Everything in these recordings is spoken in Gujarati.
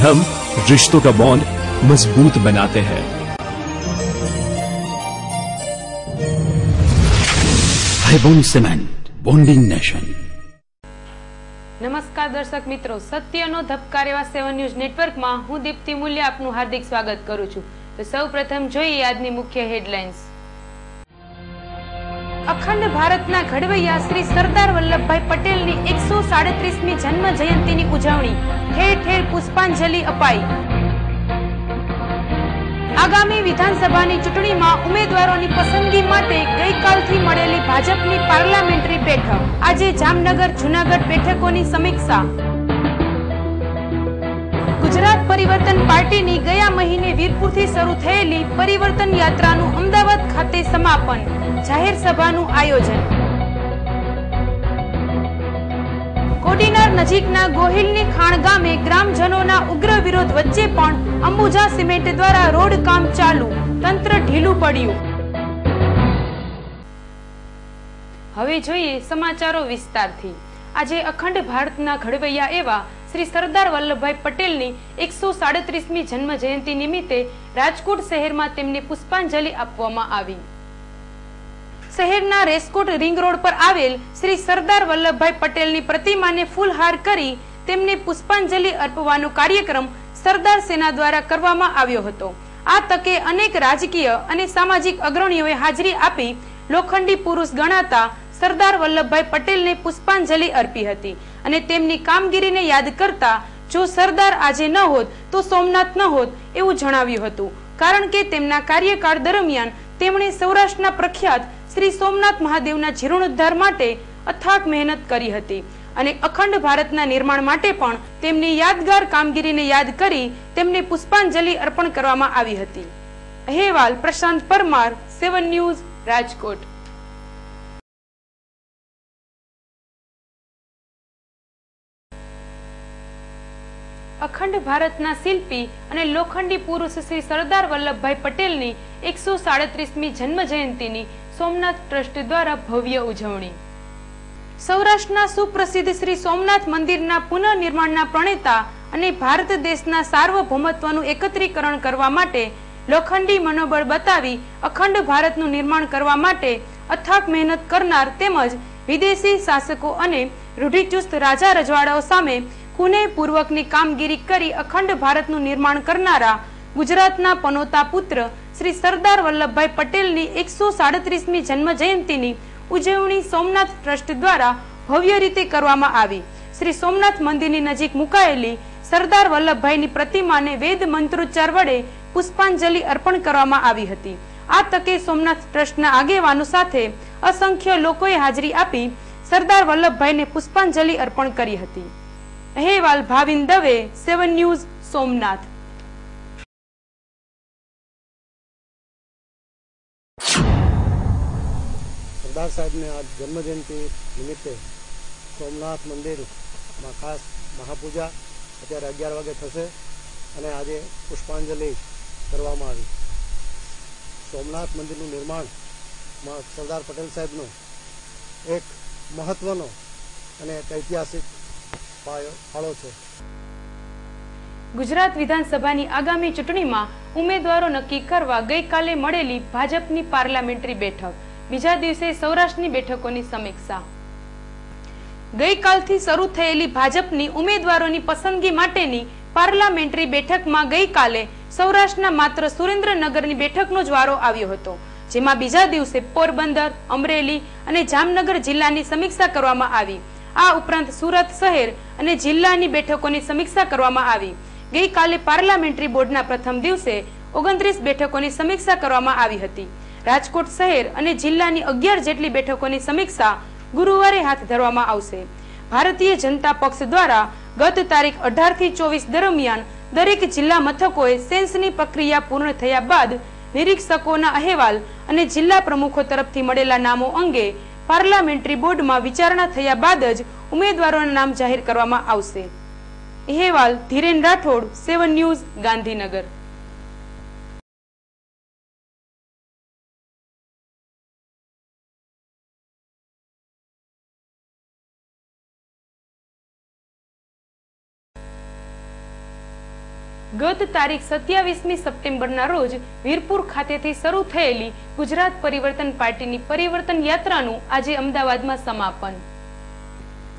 हम रिश्तों का बॉन्ड मजबूत बनाते हैं ભાઈબોન સિમેન્ટ બોન્ડિંગ નેશન નમસ્કાર દર્શક મિત્રો સત્યનો ધબકાર એવા સેવન ન્યૂઝ નેટવર્કમાં હું દીપ્તિ મૂલ્ય આપનું હાર્દિક સ્વાગત કરું છું તો સૌ પ્રથમ જોઈએ આજની મુખ્ય હેડલાઇન્સ અખંડ ભારતના ઘડવૈયા શ્રી સરદાર વલ્લભભાઈ પટેલની એકસો સાડત્રીસમી જન્મ જયંતિની ઉજવણી. ઠેર ઠેર પુષ્પાંજલિ અપાઈ. આગામી વિધાનસભાની ચૂંટણીમાં ઉમેદવારોની પસંદગી માટે ગઈકાલથી મળેલી ભાજપની પાર્લામેન્ટરી બેઠક. આજે જામનગર જુનાગઢ બેઠકોની સમીક્ષા. ગુજરાત પરિવર્તન પાર્ટીની ગયા મહિને વીરપુરથી શરૂ થયેલી પરિવર્તન યાત્રાનું અમદાવાદ ખાતે સમાપન. જાહેર સભાનું આયોજન. કોડીનાર નજીકના ગોહિલની ખાણ ગામે ગ્રામજનોના ઉગ્ર વિરોધ વચ્ચે પણ અંબુજા સિમેન્ટ દ્વારા રોડ કામ ચાલુ. તંત્ર ઢીલું પડ્યું. હવે જોઈએ સમાચારો વિસ્તારથી. આજે અખંડ ભારતના ઘડવૈયા એવા શ્રી સરદાર વલ્લભભાઈ પટેલની એકસો સાડત્રીસમી જન્મ જયંતિ નિમિત્તે રાજકોટ શહેરમાં તેમને પુષ્પાંજલિ આપવામાં આવી. શહેરના રેસકોટ રિંગ રોડ પર આવેલ શ્રી સરદાર વલ્લભભાઈ પટેલની પ્રતિમાને ફૂલહાર કરી તેમને પુષ્પાંજલિ અર્પવાનો કાર્યક્રમ સરદાર સેના દ્વારા કરવામાં આવ્યો હતો. આ તકે અનેક રાજકીય અને સામાજિક અગ્રણીઓએ હાજરી આપી લોખંડી પુરુષ ગણાતા સરદાર વલ્લભભાઈ પટેલને પુષ્પાંજલિ અર્પી હતી અને તેમની કામગીરીને યાદ કરતા, જો સરદાર આજે ન હોત, તો સોમનાથ ન હોત, એવું જણાવ્યું હતું. કારણ કે તેમના કાર્યકાળ દરમિયાન તેમણે સૌરાષ્ટ્રના પ્રખ્યાત શ્રી સોમનાથ મહાદેવના જીર્ણોદ્ધાર માટે અથાક મહેનત કરી હતી અને અખંડ ભારતના નિર્માણ માટે પણ તેમની યાદગાર કામગીરીને યાદ કરી તેમને પુષ્પાંજલિ અર્પણ કરવામાં આવી હતી. અહેવાલ પ્રશાંત પરમાર, સેવન ન્યૂઝ, રાજકોટ. અખંડ ભારતના શિલ્પી અને લોખંડી પુરુષ શ્રી સરદાર વલ્લભભાઈ પટેલની એકસો સાડત્રીસમી જન્મ જયંતિની સોમનાથ ટ્રસ્ટ દ્વારા ભવ્ય ઉજવણી. સૌરાષ્ટ્રના સુપ્રસિદ્ધ શ્રી સોમનાથ મંદિરના પુનઃનિર્માણના પ્રણેતા અને ભારત દેશના સાર્વભૌમત્વનું એકત્રીકરણ કરવા માટે લોખંડી મનોબળ બતાવી અખંડ ભારતનું નિર્માણ કરવા માટે અથાક મહેનત કરનાર તેમજ વિદેશી શાસકો અને રૂઢિચુસ્ત રાજા રજવાડાઓ સામે પૂર્વકની કામગીરી કરી અખંડ ભારતનું નિર્માણ કરનારા ગુજરાતના પનોતા પુત્ર શ્રી સરદાર વલ્લભભાઈ પટેલની એકસો સાડત્રીસમી જન્મ જયંતિની ઉજવણી સોમનાથ ટ્રસ્ટ દ્વારા ભવ્ય રીતે કરવામાં આવી. શ્રી સોમનાથ મંદિરની નજીક મુકાયેલી સરદાર વલ્લભભાઈની પ્રતિમાને વેદ મંત્રોચ્ચાર વડે પુષ્પાંજલિ અર્પણ કરવામાં આવી હતી. આ તકે સોમનાથ ટ્રસ્ટના આગેવાનો સાથે અસંખ્ય લોકોએ હાજરી આપી સરદાર વલ્લભભાઈને પુષ્પાંજલિ અર્પણ કરી હતી. અહેવાલ ભાવિન દવે, સેવન ન્યૂઝ, સોમનાથ. સરદાર સાહેબને આ જન્મજયંતિ નિમિત્તે સોમનાથ મંદિરમાં ખાસ મહાપૂજા અત્યારે અગિયાર વાગે થશે અને આજે પુષ્પાંજલિ કરવામાં આવી. સોમનાથ મંદિરનું નિર્માણ સરદાર પટેલ સાહેબનો એક મહત્વનો અને એક ઐતિહાસિક ફાળો છે. ગુજરાત વિધાનસભાની આગામી ચૂંટણીમાં ઉમેદવારો નક્કી કરવા ગઈકાલે મળેલી ભાજપની પાર્લામેન્ટરી બેઠક. બીજા દિવસે સૌરાષ્ટ્રની બેઠકોની સમીક્ષા. ગઈકાલથી શરૂ થયેલી ભાજપની ઉમેદવારોની પસંદગી માટેની પાર્લામેન્ટરી બેઠકમાં ગઈકાલે સૌરાષ્ટ્રના માત્ર સુરેન્દ્રનગરની બેઠકનો જ વારો આવ્યો હતો, જેમાં બીજા દિવસે પોરબંદર, અમરેલી અને જામનગર જિલ્લાની સમીક્ષા કરવામાં આવી. આ ઉપરાંત સુરત શહેર અને જિલ્લાની બેઠકોની સમીક્ષા કરવામાં આવી. ગઈકાલે પાર્લામેન્ટરી બોર્ડના પ્રથમ દિવસે ઓગણત્રીસ બેઠકોની સમીક્ષા કરવામાં આવી હતી. રાજકોટ શહેર અને જિલ્લાની અગિયાર જેટલી બેઠકોની સમીક્ષા ગુરુવારે હાથ ધરવામાં આવશે. ભારતીય જનતા પક્ષ દ્વારા ગત તારીખ અઢારથી ચોવીસ દરમિયાન દરેક જિલ્લા મથકોએ સેન્સની પ્રક્રિયા પૂર્ણ થયા બાદ નિરીક્ષકોના અહેવાલ અને જિલ્લા પ્રમુખો તરફથી મળેલા નામો અંગે પાર્લામેન્ટરી બોર્ડમાં વિચારણા થયા બાદ જ ઉમેદવારોના નામ જાહેર કરવામાં આવશે. અહેવાલ ધીરેન રાઠોડ, સેવન ન્યૂઝ, ગાંધીનગર. ગત તારીખ સત્યાવીસમી સપ્ટેમ્બરના રોજ વીરપુર ખાતેથી શરૂ થયેલી ગુજરાત પરિવર્તન પાર્ટીની પરિવર્તન યાત્રાનું આજે અમદાવાદમાં સમાપન.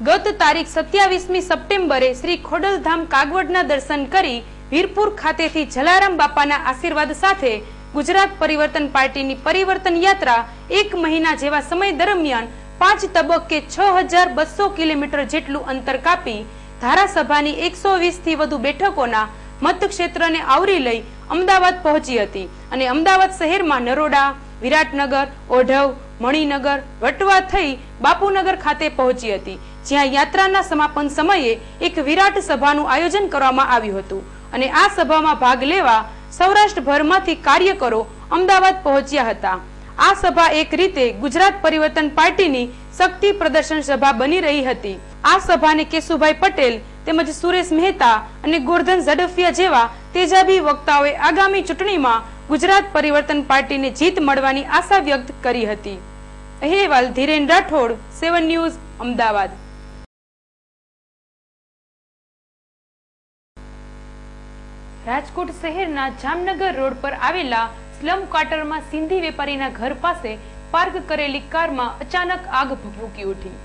ગત તારીખ સત્યાવીસમી સપ્ટેમ્બરે શ્રી ખોડલધામ કાગવડના દર્શન કરી વીરપુર ખાતેથી જલારામ બાપાના આશીર્વાદ સાથે ગુજરાત પરિવર્તન પાર્ટીની પરિવર્તન યાત્રા એક મહિના જેવા સમય દરમિયાન પાંચ તબક્કે છ હજાર બસો કિલોમીટર જેટલું અંતર કાપી ધારાસભાની એકસો વીસથી વધુ બેઠકોના મતક્ષેત્રને આવરી લઈ અમદાવાદ પહોંચી હતી અને અમદાવાદ શહેરમાં નરોડા, વિરાટનગર, ઓઢવ, મણિનગર, વટવા થઈ બાપુનગર ખાતે પહોંચી હતી, જ્યાં યાત્રાના સમાપન સમયે એક વિરાટ સભાનું આયોજન કરવામાં આવ્યું હતું અને આ સભામાં ભાગ લેવા સૌરાષ્ટ્રભરમાંથી કાર્યકરો અમદાવાદ પહોંચ્યા હતા. આ સભા એક રીતે ગુજરાત પરિવર્તન પાર્ટીની શક્તિ પ્રદર્શન સભા બની રહી હતી. આ સભાને કેશુભાઈ પટેલ તેમજ સુરેશ મહેતા અને ગોરધન ઝડફિયા જેવા તેજાબી વક્તાઓએ આગામી ચૂંટણીમાં ગુજરાત પરિવર્તન પાર્ટીને જીત મળવાની આશા વ્યક્ત કરી હતી. અહેવાલ ધીરેન રાઠોડ, સેવન ન્યૂઝ, અમદાવાદ. રાજકોટ શહેરના જામનગર રોડ પર આવેલા સ્લમ ક્વાર્ટરમાં સિંધી વેપારીના ઘર પાસે પાર્ક કરેલી કારમાં અચાનક આગ ભભૂકી ઉઠી.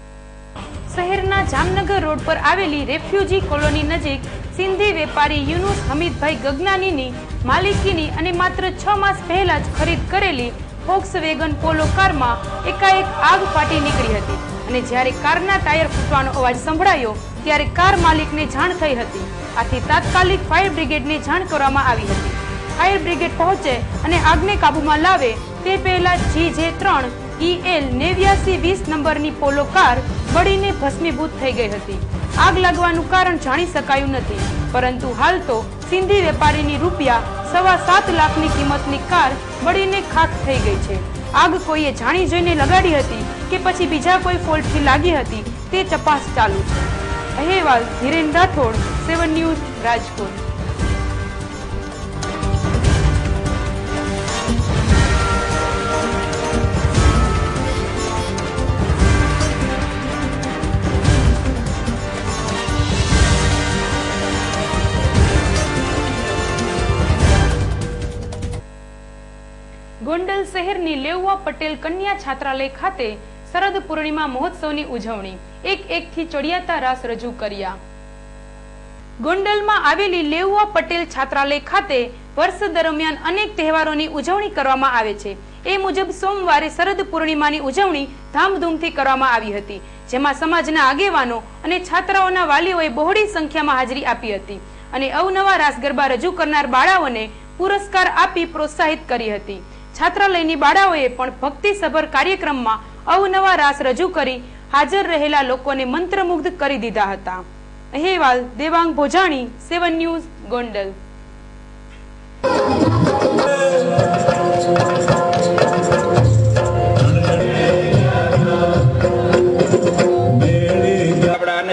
શહેરના જામનગર રોડ પર આવેલી રેફ્યુજી કોલોની નજીક સિંધી વેપારી યુનુસ હમીદભાઈ ગગનાનીની માલિકીની અને માત્ર છ માસ પહેલા જ ખરીદ કરેલી ફોક્સ વેગન પોલો કારમાં એકાએક આગ ફાટી નીકળી હતી. અને જ્યારે કારના ટાયર ફૂટવાનો અવાજ સંભળાયો, ત્યારે કાર માલિકને જાણ થઈ હતી. આથી તાત્કાલિક ફાયર બ્રિગેડને જાણ કરવામાં આવી હતી. ફાયર બ્રિગેડ પહોંચે અને આગને કાબૂમાં લાવે તે પહેલા જી જે ત્રણ ઈએલ નેવ્યાસી વીસ નંબરની પોલો કાર બળીને ભસ્મીભૂત થઈ ગઈ હતી. આગ લાગવાનું કારણ જાણી શકાયું નથી, પરંતુ હાલ તો સિંધી વેપારીની રૂપિયા સવા સાત લાખની કિંમતની કાર બળીને ખાખ થઈ ગઈ છે. આગ કોઈએ જાણી જોઈને લગાડી હતી કે પછી બીજા કોઈ ફોલ્ટથી લાગી હતી તે તપાસ ચાલુ છે. અહેવાલ ધીરેન રાઠોડ, સેવન ન્યૂઝ રાજકોટ. ગોંડલ શહેરની લેઉવા પટેલ કન્યા છાત્રાલય ખાતે શરદ પૂર્ણિમા મહોત્સવની ઉજવણી. એક એકથી ચડિયાતા રાસ રજૂ કર્યા. ગોંડલમાં આવેલી લેઉવા પટેલ છાત્રાલય ખાતે વર્ષ દરમિયાન અનેક તહેવારોની ઉજવણી કરવામાં આવે છે. એ મુજબ સોમવારે શરદ પૂર્ણિમાની ઉજવણી ધામધૂમથી કરવામાં આવી હતી, જેમાં સમાજના આગેવાનો અને છાત્રાઓના વાલીઓએ બહોળી સંખ્યામાં હાજરી આપી હતી અને અવનવા રાસ ગરબા રજૂ કરનાર બાળાઓને પુરસ્કાર આપી પ્રોત્સાહિત કરી હતી. છાત્રાલયની બાળાઓએ પણ ભક્તિસભર કાર્યક્રમમાં અવનવા રાસ રજૂ કરી હાજર રહેલા લોકોને મંત્રમુગ્ધ કરી દીધા હતા. અહેવાલ, દેવાંગ ભોજાણી, સેવન ન્યૂઝ, ગોંડલ.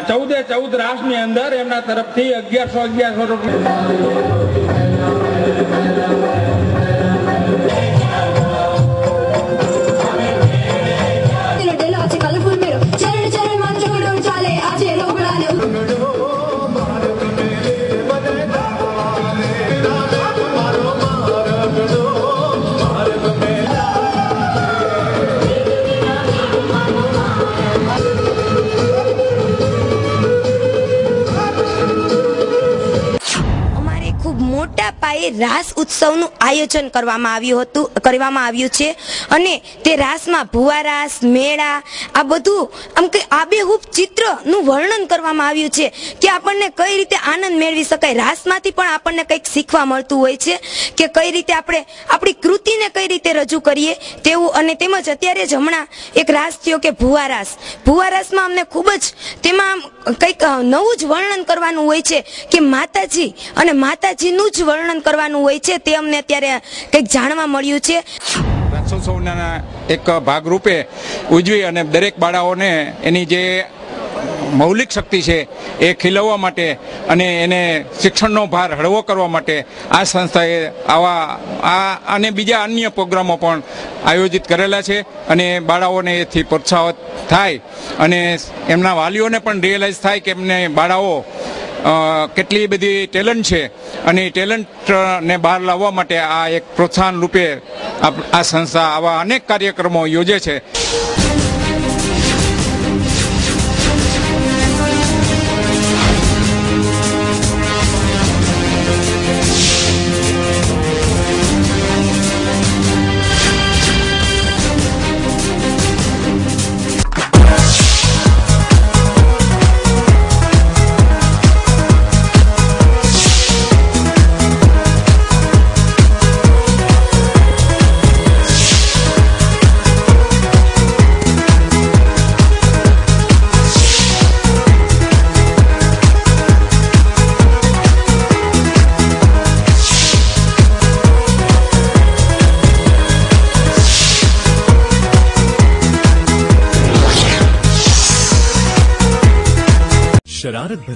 ચૌદે ચૌદ રાસની અંદર એમના તરફથી અગિયારસો અગિયારસો રૂપિયા. રાસ ઉત્સવનું આયોજન કરવામાં આવ્યું હતું, કરવામાં આવ્યું છે. અને તે રાસમાં ભુવા રાસ મેળા, આ બધું આમ કે આબેહૂબ ચિત્રનું વર્ણન કરવામાં આવ્યું છે કે આપણને કઈ રીતે આનંદ મેળવી શકાય. રાસમાંથી પણ આપણને કંઈક શીખવા મળતું હોય છે કે કઈ રીતે આપણે આપણી કૃતિને કઈ રીતે રજૂ કરીએ તેવું. અને તેમજ અત્યારે જ હમણાં એક રાસ થયો કે ભુવા રાસ ભુવા રાસમાં અમને ખૂબ જ તેમાં કંઈક નવું જ વર્ણન કરવાનું હોય છે કે માતાજી અને માતાજીનું જ વર્ણન કરવાનું હોય છે. તે અમને અત્યારે કંઈક જાણવા મળ્યું છે. રણછોત્સવના એક ભાગરૂપે ઉજવી અને દરેક બાળાઓને એની જે મૌલિક શક્તિ છે એ ખીલવવા માટે અને એને શિક્ષણનો ભાર હળવો કરવા માટે આ સંસ્થાએ આવા આ અને બીજા અન્ય પ્રોગ્રામો પણ આયોજિત કરેલા છે અને બાળાઓને એથી પ્રોત્સાહિત થાય અને એમના વાલીઓને પણ રિયલાઇઝ થાય કે એમને બાળાઓ કેટલી બધી ટેલેન્ટ છે અને એ ટેલેન્ટને બહાર લાવવા માટે આ એક પ્રોત્સાહન રૂપે આ સંસ્થા આવા અનેક કાર્યક્રમો યોજે છે.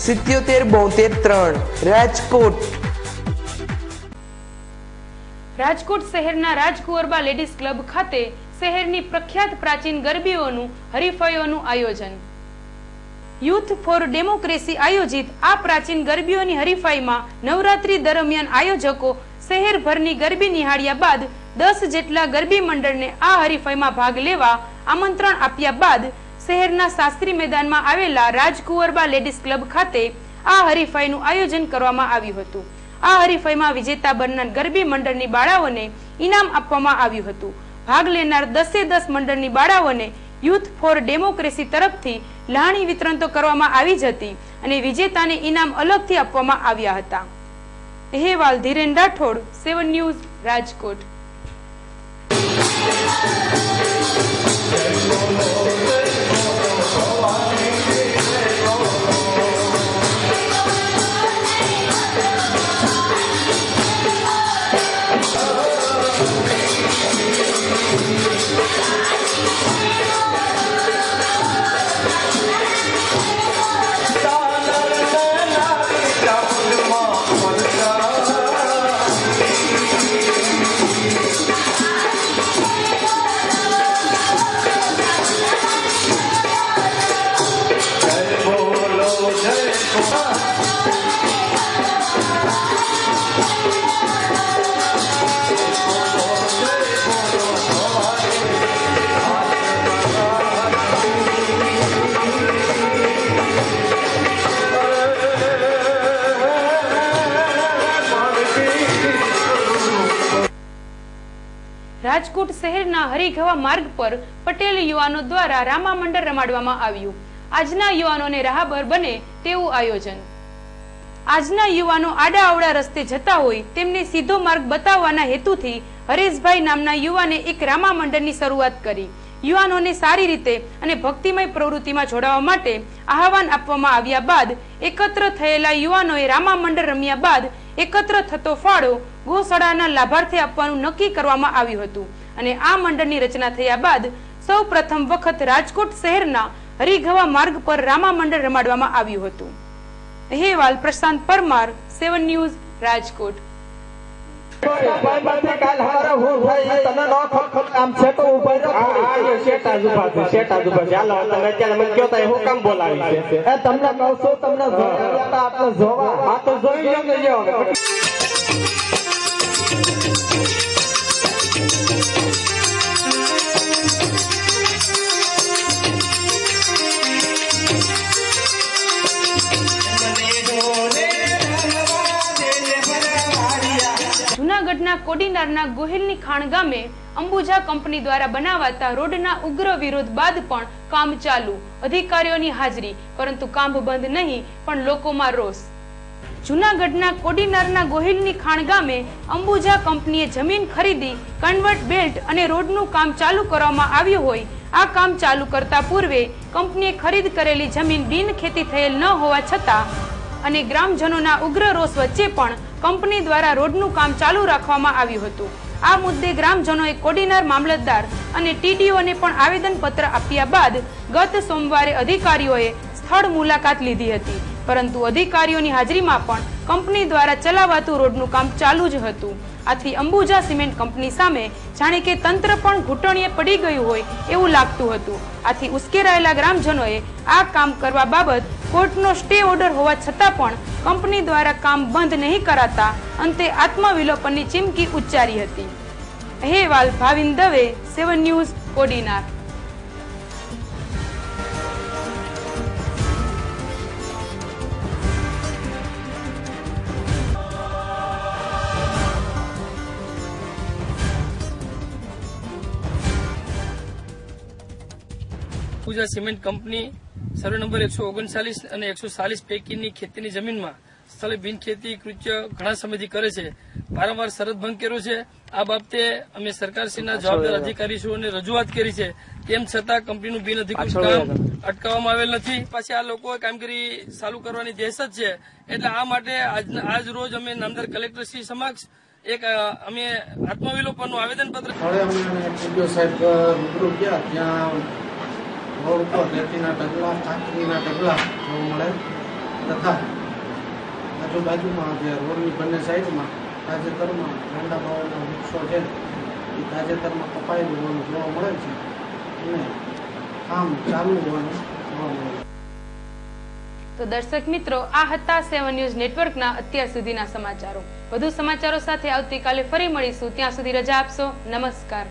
સિત્યોતેર, બોતેર, ત્રણ. રાજકોટ. રાજકોટ શહેરના રાજકુંવરબા લેડીઝ ક્લબ ખાતે શહેરની પ્રખ્યાત પ્રાચીન ગરબીઓનું, હરીફાઈઓનું આયોજન. યુથ ફોર ડેમોક્રેસી આયોજિત આ પ્રાચીન ગરબીઓની હરીફાઈમાં નવરાત્રી દરમિયાન આયોજકો શહેરભરની ગરબી નિહાળ્યા બાદ દસ જેટલા ગરબી મંડળને આ હરીફાઈમાં ભાગ લેવા આમંત્રણ આપ્યા બાદ શહેરના શાસ્ત્રી મેદાનમાં આવેલા રાજકુંવરબા લેડીઝ ક્લબ ખાતે આ હરીફાઈનું આયોજન કરવામાં આવ્યું હતું. આ હરીફાઈમાં વિજેતા બનનાર ગરબી મંડળની બાળાઓને ઇનામ આપવામાં આવ્યું હતું. ભાગ લેનાર દસે દસ મંડળની બાળાઓને યુથ ફોર ડેમોક્રેસી તરફથી લાણી વિતરણ તો કરવામાં આવી જ હતી અને વિજેતાને ઇનામ અલગથી આપવામાં આવ્યા હતા. અહેવાલ ધીરેન રાઠોડ, સેવન ન્યૂઝ, રાજકોટ. રાજકોટ શહેરના હરિઘવા માર્ગ પર પટેલ યુવાનો દ્વારા રામા મંડળ રમાડવામાં આવ્યું. આજના યુવાનોને રાહબર બને તેવું આયોજન. આજના યુવાનો આડા અવડા રસ્તે જતા હોય તેમને સીધો માર્ગ બતાવવાના હેતુથી હરેશભાઈ નામના યુવાને એક રામા મંડળની શરૂઆત કરી. યુવાનોને સારી રીતે અને ભક્તિમય પ્રવૃત્તિમાં જોડાવા માટે આહવાન આપવામાં આવ્યા બાદ એકત્ર થયેલા યુવાનોએ રામા મંડળ રમ્યા બાદ એકત્ર થતો ફાળો ગોશાળાના લાભાર્થે આપવાનું નક્કી કરવામાં આવ્યું હતું. અને આ મંડળની રચના થયા બાદ સૌ પ્રથમ વખત રાજકોટ શહેરના હરિઘવા માર્ગ પર રામા મંડળ રમાડવામાં આવ્યું હતું. અહેવાલ પ્રશાંત પરમાર સેવન ન્યૂઝ રાજકોટ. તમને કહું છું તમને જોવા જોવા. આ તો જોઈ લો કોડીનારના ગોહિલની ખાણ ગામે અંબુજા કંપની દ્વારા બનાવાતા રોડના ઉગ્ર વિરોધ બાદ પણ કામ ચાલુ. અધિકારીઓની હાજરી, પરંતુ કામ બંધ નહીં, પણ લોકોમાં રોષ. જૂનાગઢના કોડીનારના ગોહિલની ખાણ ગામે અંબુજા કંપનીએ જમીન ખરીદી, કન્વર્ટ બેલ્ટ અને રોડનું કામ ચાલુ કરવામાં આવ્યું હોય. આ કામ ચાલુ કરતા પૂર્વે કંપનીએ ખરીદ કરેલી જમીન બિન ખેતી થયેલ ન હોવા છતાં અને ગ્રામજનોના ઉગ્ર રોષ વચ્ચે પણ કંપની દ્વારા રોડનું કામ ચાલુ રાખવામાં આવ્યું હતું. આ મુદ્દે ગ્રામજનોએ કોડીનાર મામલતદાર અને ટીડીઓને પણ આવેદનપત્ર આપ્યા બાદ ગત સોમવારે અધિકારીઓએ સ્થળ મુલાકાત લીધી હતી. પરંતુ અધિકારીઓની હાજરીમાં પણ કંપની દ્વારા ચલાવાતું રોડનું કામ ચાલુ જ હતું. આથી અંબુજા સિમેન્ટ કંપની સામે જાણે કે તંત્ર પણ ઘૂંટણીએ પડી ગયું હોય એવું લાગતું હતું. આથી ઉશ્કેરાયેલા ગ્રામજનોએ આ કામ કરવા બાબત કોર્ટનો સ્ટે ઓર્ડર હોવા છતાં પણ કંપની દ્વારા કામ બંધ નહીં કરાતા અંતે આત્મવિલોપનની ચીમકી ઉચ્ચારી હતી. અહેવાલ Bhavin Dave, seven news, Kodinar. Puja cement company survey number એકસો ઓગણચાલીસ અને એકસો ચાલીસ પૈકીની ખેતીની જમીનમાં સ્થળે બિનખેતી કૃત્ય ઘણા સમયથી કરે છે. વારંવાર સરહદ ભંગ કર્યો છે. આ બાબતે અમે સરકારશ્રીના જવાબદાર અધિકારીશ્રીઓને રજૂઆત કરી છે. તેમ છતાં કંપનીનું બિન અધિકૃત કામ અટકાવવામાં આવેલ નથી. પાછી આ લોકોએ કામગીરી ચાલુ કરવાની દહેશત છે. એટલે આ માટે આજ રોજ અમે નામદાર કલેક્ટરશ્રી સમક્ષ એક અમે આત્મવિલોપનનું આવેદનપત્ર સાહેબ રૂબરૂ ગયા. ત્યાં આજુબાજુમાં જે રોડની બંને સાઈડમાં તાજેતરમાં ઠંડા બાવાના વૃક્ષો છે, એ તાજેતરમાં કપાયેલું હોવાનું જોવા મળે છે અને કામ ચાલુ હોવાનું જોવા મળે છે. તો દર્શક મિત્રો, આ હતા સેવન ન્યૂઝ નેટવર્કના અત્યાર સુધીના સમાચારો. વધુ સમાચારો સાથે આવતીકાલે ફરી મળીશું. ત્યાં સુધી રજા આપશો. નમસ્કાર.